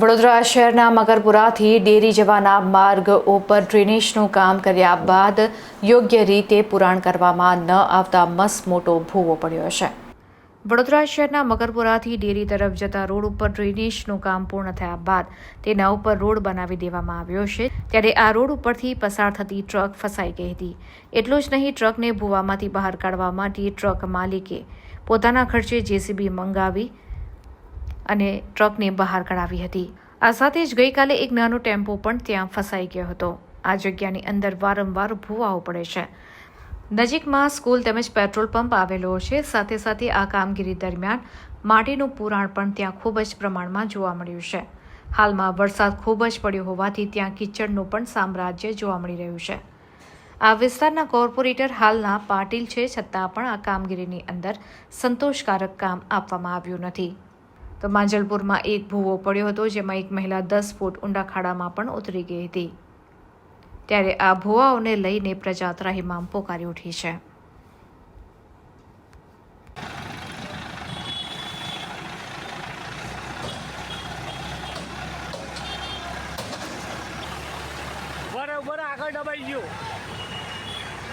વડોદરા શહેરના મકરપુરાથી ડેરી જવાના માર્ગ ઉપર ડ્રેનેજનું કામ કર્યા બાદ યોગ્ય રીતે પુરાણ કરવામાં ન આવતા મસ મોટો ભૂવો પડ્યો છે વડોદરા શહેરના મકરપુરાથી ડેરી તરફ જતા રોડ ઉપર ડ્રેનેજનું કામ પૂર્ણ થયા બાદ તેના ઉપર રોડ બનાવી દેવામાં આવ્યો છે. ત્યારે આ રોડ ઉપરથી પસાર થતી ટ્રક ફસાઈ ગઈ હતી. એટલું જ નહીં, ટ્રકને ભૂવામાંથી બહાર કાઢવા માટે ટ્રક માલિકે પોતાના ખર્ચે જેસીબી મંગાવી અને ટ્રકને બહાર કઢાવી હતી. આ સાથે જ ગઈકાલે એક નાનો ટેમ્પો પણ ત્યાં ફસાઈ ગયો હતો. આ જગ્યાની અંદર વારંવાર ભૂવાઓ પડે છે. નજીકમાં સ્કૂલ તેમજ પેટ્રોલ પંપ આવેલો છે. સાથે સાથે આ કામગીરી દરમિયાન માટીનું પુરાણ પણ ત્યાં ખૂબ જ પ્રમાણમાં જોવા મળ્યું છે. હાલમાં વરસાદ ખૂબ જ પડ્યો હોવાથી ત્યાં કિચડનું પણ સામ્રાજ્ય જોવા મળી રહ્યું છે. આ વિસ્તારના કોર્પોરેટર હાલના પાટીલ છે છતાં પણ આ કામગીરીની અંદર સંતોષકારક કામ આપવામાં આવ્યું નથી. તો માંજલપુરમાં એક ભૂવો પડ્યો હતો જેમાં એક મહિલા દસ ફૂટ ઊંડા ખાડામાં પણ ઉતરી ગઈ હતી. ત્યારે આ ભૂવાઓને લઈને પ્રજા ત્રાહિમામ પોકારી ઉઠી છે. આગળ દબાઈ ગયો.